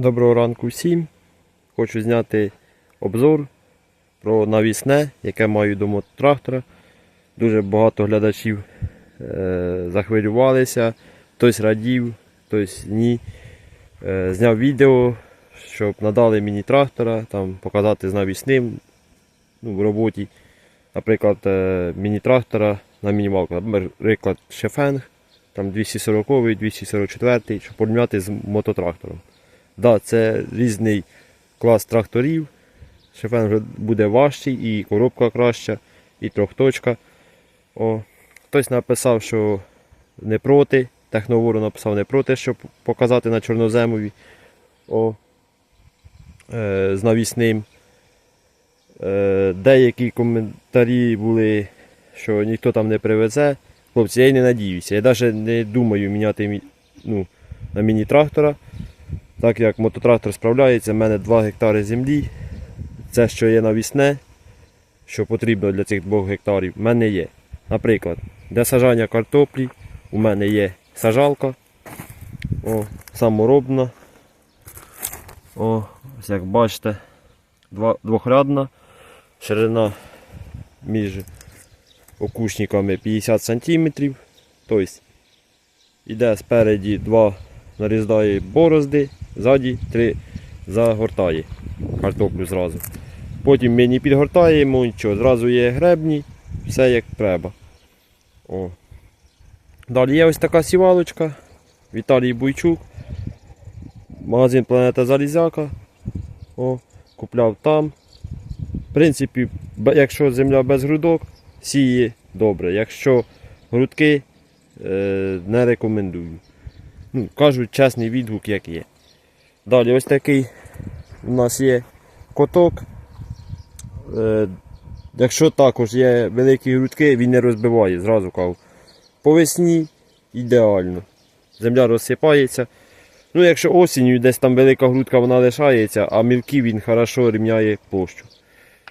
Доброго ранку всім. Хочу зняти обзор про навісне, яке маю до мототрактора. Дуже багато глядачів е, захвилювалися, хтось радів, хтось ні. Е, зняв відео, щоб надали мені трактора, там, показати з навісним ну, в роботі. Наприклад, е, міні-трактора на мінімалку, наприклад, Шефенг, там 240-й, 244-й, щоб порівняти з мототрактором. Да, це різний клас тракторів. Шефен вже буде важчий, і коробка краща, і трьохточка. О. Хтось написав, що не проти. Техновору написав не проти, щоб показати на чорноземові О. Е, з навісним. Е, деякі коментарі були, що ніхто там не привезе. Хлопці, я й не надіюся. Я навіть не думаю міняти ну, на міні-трактора. Так як мототрактор справляється, в мене 2 гектари землі. Це, що є навісне, що потрібно для цих 2 гектарів, в мене є. Наприклад, для сажання картоплі у мене є сажалка. О, саморобна. О, ось як бачите, двохрядна. Ширина між окушниками 50 см. Тобто йде спереді два нарізає борозди, ззаді три загортає картоплю зразу. Потім ми не підгортаємо нічого, зразу є гребні, все як треба. О. Далі є ось така сівалочка. Віталій Буйчук. Магазин Планета Залізяка. О, купляв там. В принципі, якщо земля без грудок, сіє добре. Якщо грудки, е, не рекомендую. Ну, кажуть чесний відгук, як є. Далі ось такий у нас є коток. Е, якщо також є великі грудки, він не розбиває, зразу кажу. По весні ідеально. Земля розсипається. Ну, якщо осінню десь там велика грудка вона лишається, а мілкий він хорошо рівняє площу.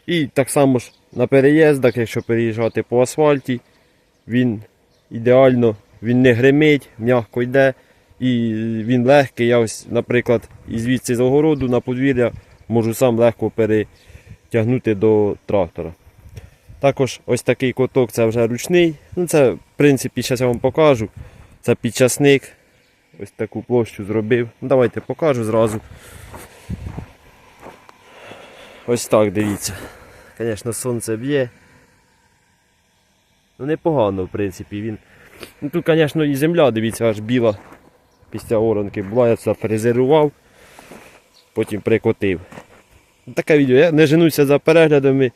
І так само ж на переїздах, якщо переїжджати по асфальті, він ідеально, він не гримить, м'яко йде. І він легкий. Я ось, наприклад, і звідси з огороду на подвір'я можу сам легко перетягнути до трактора. Також ось такий коток це вже ручний. Ну, це, в принципі, зараз я вам покажу. Це підчасник. Ось таку площу зробив. Ну, давайте покажу зразу. Ось так дивіться. Звісно, сонце б'є. Ну, непогано, в принципі. Він... Ну, тут, звісно, і земля, дивіться, аж біла після оранки це фрезерував, потім прикотив. Таке відео. Я не женуся за переглядами.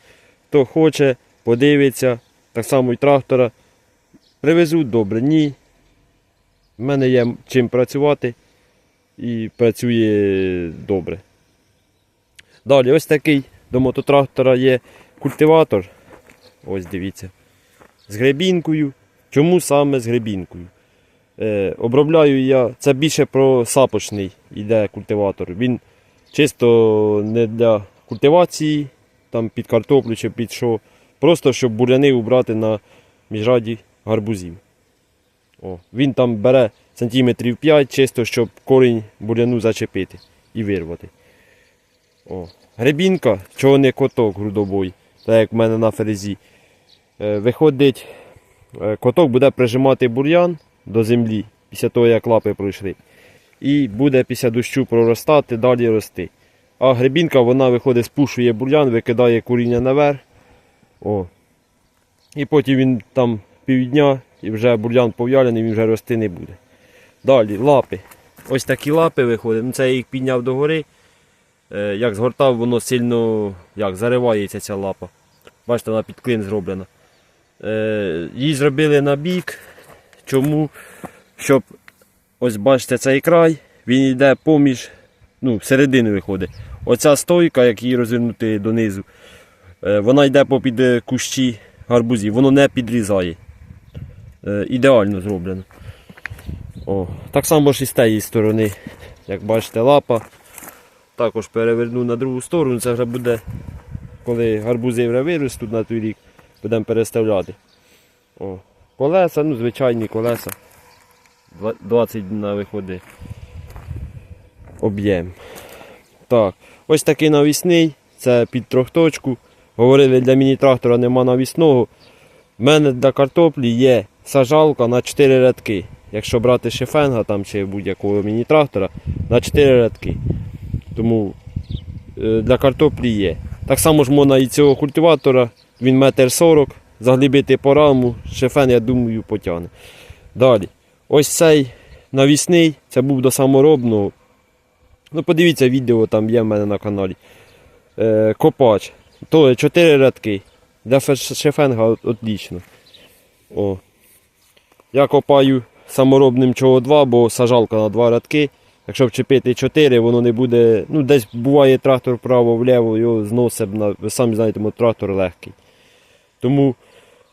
Хто хоче, подивиться. Так само і трактора. Привезуть добре, ні. В мене є чим працювати і працює добре. Далі ось такий до мототрактора є культиватор. Ось дивіться. З гребінкою. Чому саме з гребінкою? Е, обробляю я, це більше про сапочний йде культиватор. Він чисто не для культивації, там під картоплю чи під що. Просто щоб буряни убрати на міжраді гарбузів. О, він там бере сантиметрів 5, чисто, щоб корінь буряну зачепити і вирвати. О. Гребінка, чого не коток грудобой, так як в мене на фрезі. Е, виходить, е, коток буде прижимати бур'ян до землі після того, як лапи пройшли. І буде після дощу проростати, далі рости. А гребінка вона виходить, спушує бур'ян, викидає коріння наверх. О. І потім він там півдня і вже бур'ян пов'ялений, він вже рости не буде. Далі лапи. Ось такі лапи виходять. Ну, це я їх підняв догори. Е, як згортав, воно сильно як, заривається ця лапа. Бачите, вона під клин зроблена. Е, її зробили на бік. Чому? Щоб ось бачите цей край, він йде поміж, ну, всередину виходить. Оця стойка, як її розвернути донизу, е, вона йде попід е, кущі гарбузів, воно не підрізає. Е, ідеально зроблено. О, так само ж і з тієї сторони, як бачите, лапа. Також переверну на другу сторону, це вже буде, коли гарбузи вже виростуть на той рік, будемо переставляти. О, колеса, ну звичайні колеса. Два- 20 на виходить об'єм. Так, ось такий навісний, це під трьохточку. Говорили, для міні-трактора нема навісного. У мене для картоплі є сажалка на 4 рядки. Якщо брати шифенга там, чи будь-якого міні-трактора, на 4 рядки. Тому е, для картоплі є. Так само ж можна і цього культиватора, він метр 40, заглибити по раму, шифен, я думаю, потягне. Далі. Ось цей навісний, це був до саморобного. Ну, подивіться відео, там є в мене на каналі. Е, копач. То 4 рядки. Для шефенга от- отлично. О. Я копаю саморобним чого 2, бо сажалка на 2 рядки. Якщо вчепити 4, воно не буде. Ну, десь буває трактор вправо-вліво, його зносить. Ви самі знаєте, трактор легкий. Тому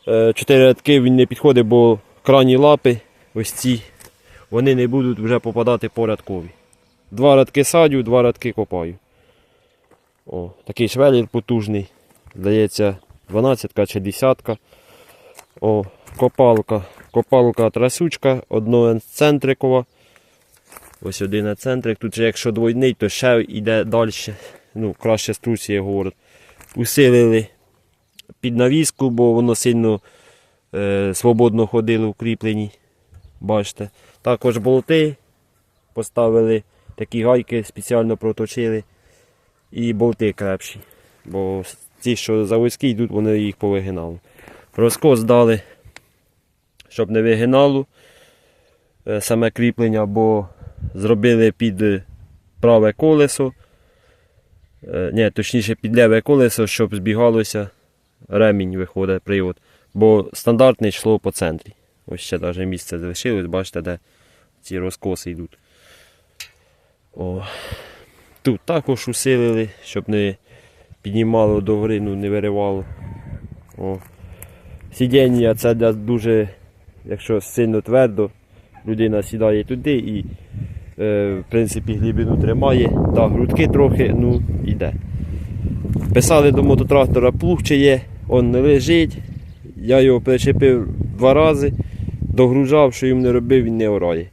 4 рядки він не підходить, бо крайні лапи, ось ці, вони не будуть вже попадати по рядкові. Два рядки садю, два рядки копаю. О, такий швелір потужний. Здається, 12 чи 10. О, копалка. Копалка трасючка, одноцентрикова. Ось один центрик. Тут якщо двойний, то ще йде далі. Ну, краще струсі, говорить. Усилили під навіску, бо воно сильно е, свободно ходило в кріпленні. Бачите. Також болти поставили такі гайки, спеціально проточили. І болти крепші. Бо ті, що заводські йдуть, вони їх повигинали. Розкос дали, щоб не вигинало е, саме кріплення, бо зробили під е, праве колесо. Е, Ні, точніше під ліве колесо, щоб збігалося ремінь виходить привод. Бо стандартне йшло по центрі. Ось ще навіть місце залишилось, бачите, де ці розкоси йдуть. О. Тут також усилили, щоб не піднімало до ну не виривало. О. Сидіння це для дуже, якщо сильно твердо, людина сідає туди і е, в принципі глибину тримає. Да, грудки трохи, ну іде. Писали до мототрактора плуг чи є, он не лежить. Я його причепив два рази, догружав, що їм не робив, він не орає.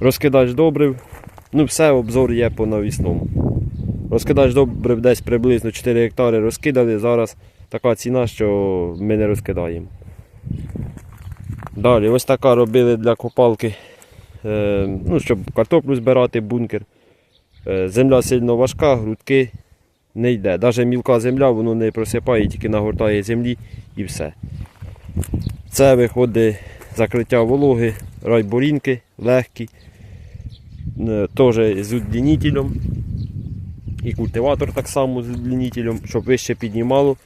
Розкидач добрив, ну все, обзор є по навісному. Розкидач добрив десь приблизно 4 гектари розкидали. Зараз така ціна, що ми не розкидаємо. Далі, ось така робили для копалки, е, ну, щоб картоплю збирати, бункер. Е, земля сильно важка, грудки не йде. Навіть мілка земля, воно не просипає, тільки нагортає землі і все. Це виходить закриття вологи, райборінки легкі, е, теж з удлінителем. І культиватор так само з удлінителем, щоб вище піднімало.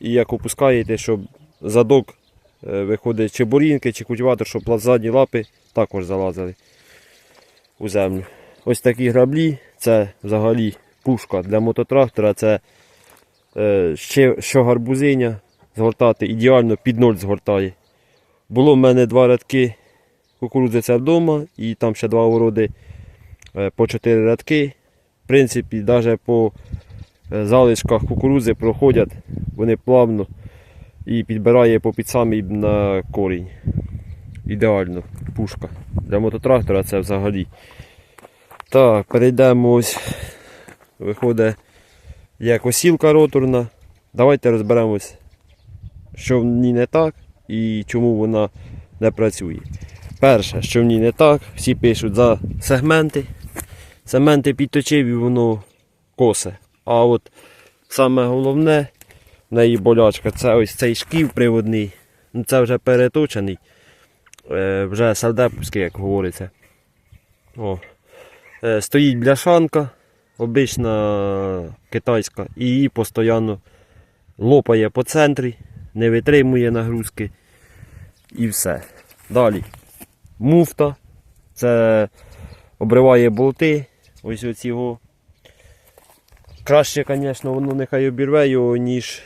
І як опускаєте, щоб задок е, виходить чи борінки, чи культиватор, щоб задні лапи також залазили у землю. Ось такі граблі, це взагалі пушка для мототрактора, це е, ще що гарбузиня згортати, ідеально під ноль згортає. Було в мене два рядки кукурудзи це вдома, і там ще два городи е, по чотири рядки. В принципі, навіть по е, залишках кукурудзи проходять вони плавно і підбирає по під самий на корінь. Ідеально, пушка. Для мототрактора це взагалі. Так, перейдемо ось. Виходить як косілка роторна. Давайте розберемось, що в ній не так і чому вона не працює. Перше, що в ній не так, всі пишуть за сегменти. Сегменти підточив і воно косе. А от саме головне в неї болячка це ось цей шків приводний. Ну, це вже переточений. Е, вже сальдеповський, як говориться. О. Е, стоїть бляшанка, обична китайська, і її постійно лопає по центрі, не витримує нагрузки і все. Далі. Муфта. Це обриває болти. Ось оці. Краще, звісно, воно нехай обірве його, ніж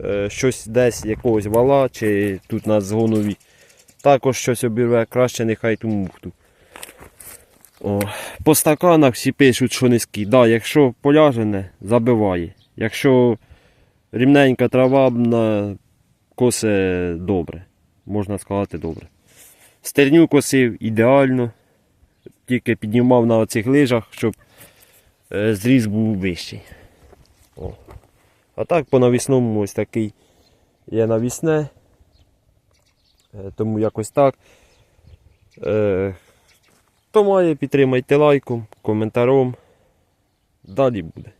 е, щось десь якогось вала чи тут на згонові. Також щось обірве, краще нехай ту муфту. О, по стаканах всі пишуть, що низькі. Да, якщо поляжене, забиває. Якщо рівненька трава на косе добре. Можна сказати добре. Стерню косив ідеально. Тільки піднімав на оцих лижах, щоб е, зріз був вищий. О. А так по навісному ось такий є навісне. Е, Тому якось так. Хто має, підтримайте лайком, коментаром. Далі буде.